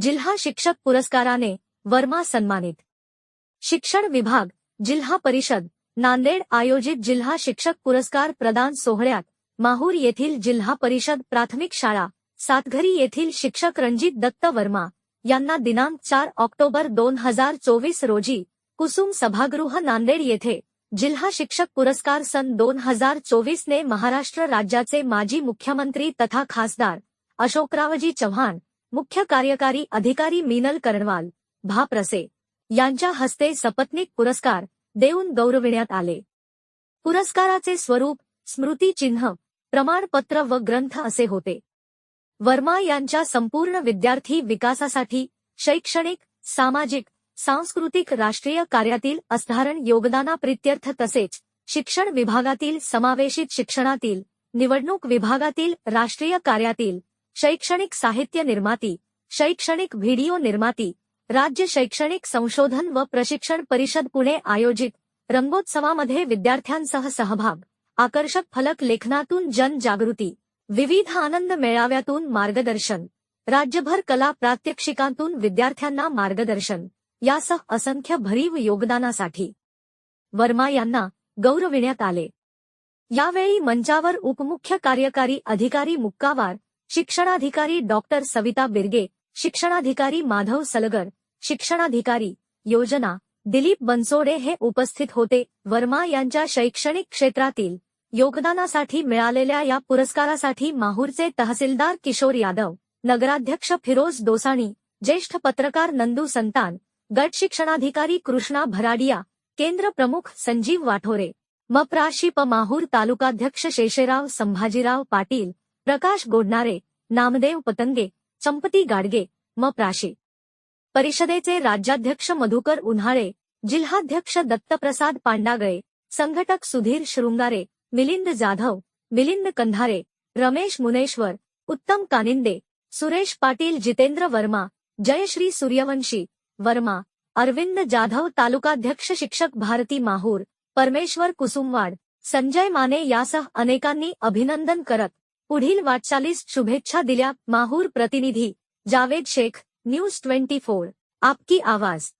जिल्हा शिक्षक पुरस्काराने वर्मा सन्मानित. शिक्षण विभाग जिल्हा परिषद नांदेड आयोजित जिल्हा शिक्षक पुरस्कार प्रदान सोहळ्यात माहूर येथील जिल्हा परिषद प्राथमिक शाळा सातघरी येथील शिक्षक रणजित दत्त वर्मा यांना दिनांक चार ऑक्टोबर दोन हजार चोवीस रोजी कुसुम सभागृह नांदेड येथे जिल्हा शिक्षक पुरस्कार सन दोन हजार चोवीसने महाराष्ट्र राज्याचे माजी मुख्यमंत्री तथा खासदार अशोकरावजी चव्हाण मुख्य कार्यकारी अधिकारी मीनल कर्णवाल भाप्रसे यांच्या हस्ते सपत्नीक पुरस्कार देऊन गौरविण्यात आले. पुरस्काराचे स्वरूप स्मृतिचिन्ह प्रमाणपत्र व ग्रंथ असे होते. वर्मा यांच्या संपूर्ण विद्यार्थी विकासासाठी शैक्षणिक सामाजिक सांस्कृतिक राष्ट्रीय कार्यातील असधारण योगदानाप्रित्यर्थ तसेच शिक्षण विभागातील समावेशित शिक्षणातील निवडणूक विभागातील राष्ट्रीय कार्यातील शैक्षणिक साहित्य निर्माती शैक्षणिक व्हिडिओ निर्माती राज्य शैक्षणिक संशोधन व प्रशिक्षण परिषद पुणे आयोजित रंगोत्सवामध्ये विद्यार्थ्यांसह सहभाग आकर्षक फलक लेखनातून जनजागृती विविध आनंद मेळाव्यातून मार्गदर्शन राज्यभर कला प्रात्यक्षिकांतून विद्यार्थ्यांना मार्गदर्शन यासह असंख्य भरीव योगदानासाठी. वर्मा यांना गौरविण्यात आले. यावेळी मंचावर उपमुख्य कार्यकारी अधिकारी मुक्कावार शिक्षणाधिकारी डॉक्टर सविता बिर्गे शिक्षणाधिकारी माधव सलगर शिक्षणाधिकारी योजना दिलीप बनसोडे हे उपस्थित होते. वर्मा यांच्या शैक्षणिक क्षेत्रातील योगदानासाठी मिळालेल्या या पुरस्कारासाठी माहूरचे तहसीलदार किशोर यादव नगराध्यक्ष फिरोज दोसाणी ज्येष्ठ पत्रकार नंदू संतान गट शिक्षणाधिकारी कृष्णा भराडिया केंद्र प्रमुख संजीव वाठोरे मप्राशी प माहूर तालुकाध्यक्ष शेषेराव संभाजीराव पाटील प्रकाश गोडणारे नामदेव पतंगे चंपती गाडगे म. प्राशे. परिषदेचे राज्याध्यक्ष मधुकर उन्हाळे जिल्हाध्यक्ष दत्तप्रसाद पांडागळे संघटक सुधीर शृंगारे मिलिंद जाधव मिलिंद कंधारे रमेश मुनेश्वर उत्तम कानिंदे सुरेश पाटील जितेंद्र वर्मा जयश्री सूर्यवंशी वर्मा अरविंद जाधव तालुकाध्यक्ष शिक्षक भारती माहूर परमेश्वर कुसुमवाड संजय माने यासह अनेकांनी अभिनंदन करत पुढील वाटचालीस शुभेच्छा दिल्या माहूर प्रतिनिधी Javed Shaikh news twenty four. आपकी आवाज.